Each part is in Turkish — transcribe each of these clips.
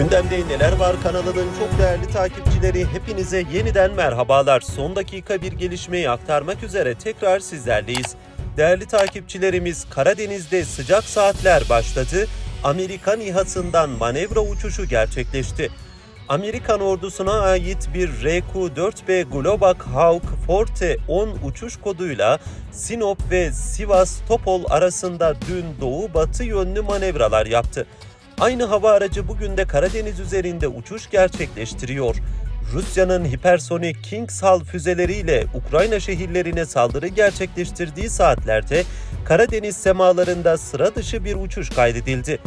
Gündemde neler var kanalının çok değerli takipçileri hepinize yeniden merhabalar. Son dakika bir gelişmeyi aktarmak üzere tekrar sizlerleyiz. Değerli takipçilerimiz Karadeniz'de sıcak saatler başladı. Amerikan İHA'sından manevra uçuşu gerçekleşti. Amerikan ordusuna ait bir RQ-4B Globak Hawk Forte 10 uçuş koduyla Sinop ve Sivas Topol arasında dün doğu-batı yönlü manevralar yaptı. Aynı hava aracı bugün de Karadeniz üzerinde uçuş gerçekleştiriyor. Rusya'nın hipersonik Kingshall füzeleriyle Ukrayna şehirlerine saldırı gerçekleştirdiği saatlerde Karadeniz semalarında sıra dışı bir uçuş kaydedildi.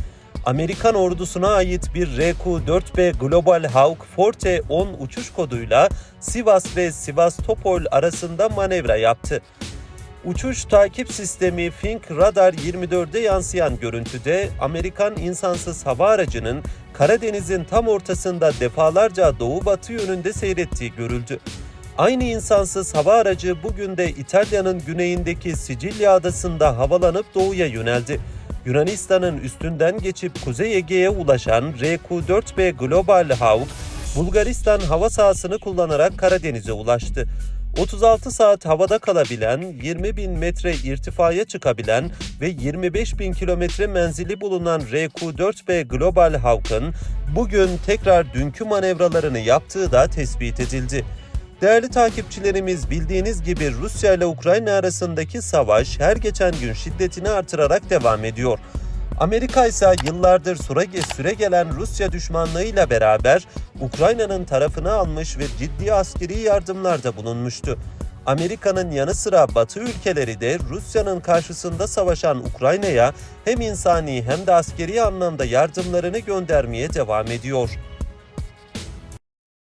Amerikan ordusuna ait bir RQ-4B Global Hawk Forte 10 uçuş koduyla Sivas ve Sivastopol arasında manevra yaptı. Uçuş takip sistemi Fink Radar 24'de yansıyan görüntüde Amerikan insansız hava aracının Karadeniz'in tam ortasında defalarca doğu-batı yönünde seyrettiği görüldü. Aynı insansız hava aracı bugün de İtalya'nın güneyindeki Sicilya adasında havalanıp doğuya yöneldi. Yunanistan'ın üstünden geçip Kuzey Ege'ye ulaşan RQ-4B Global Hawk, Bulgaristan hava sahasını kullanarak Karadeniz'e ulaştı. 36 saat havada kalabilen, 20 bin metre irtifaya çıkabilen ve 25 bin kilometre menzili bulunan RQ-4B Global Hawk'ın bugün tekrar dünkü manevralarını yaptığı da tespit edildi. Değerli takipçilerimiz bildiğiniz gibi Rusya ile Ukrayna arasındaki savaş her geçen gün şiddetini artırarak devam ediyor. Amerika ise yıllardır süre, süre Rusya düşmanlığıyla beraber Ukrayna'nın tarafını almış ve ciddi askeri yardımlarda bulunmuştu. Amerika'nın yanı sıra Batı ülkeleri de Rusya'nın karşısında savaşan Ukrayna'ya hem insani hem de askeri anlamda yardımlarını göndermeye devam ediyor.